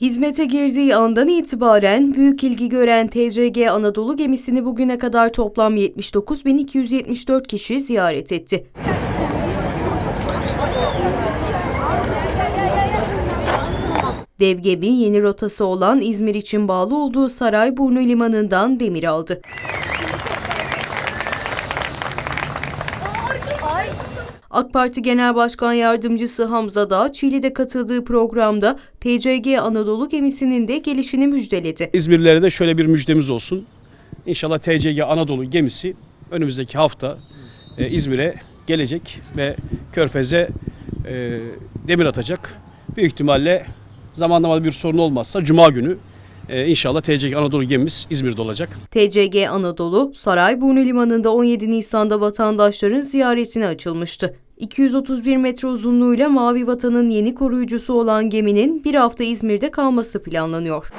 Hizmete girdiği andan itibaren büyük ilgi gören TCG Anadolu gemisini bugüne kadar toplam 79.274 kişi ziyaret etti. Dev gemi yeni rotası olan İzmir için bağlı olduğu Sarayburnu Limanı'ndan demir aldı. AK Parti Genel Başkan Yardımcısı Hamza Dağ, Çiğli'de katıldığı programda TCG Anadolu gemisinin de gelişini müjdeledi. İzmirlilere de şöyle bir müjdemiz olsun. İnşallah TCG Anadolu gemisi önümüzdeki hafta e, İzmir'e gelecek ve Körfez'e e, demir atacak. Büyük ihtimalle zamanlamada bir sorun olmazsa Cuma günü e, inşallah TCG Anadolu gemimiz İzmir'de olacak. TCG Anadolu, Sarayburnu Limanı'nda 17 Nisan'da vatandaşların ziyaretine açılmıştı. 231 metre uzunluğuyla Mavi Vatan'ın yeni koruyucusu olan geminin bir hafta İzmir'de kalması planlanıyor.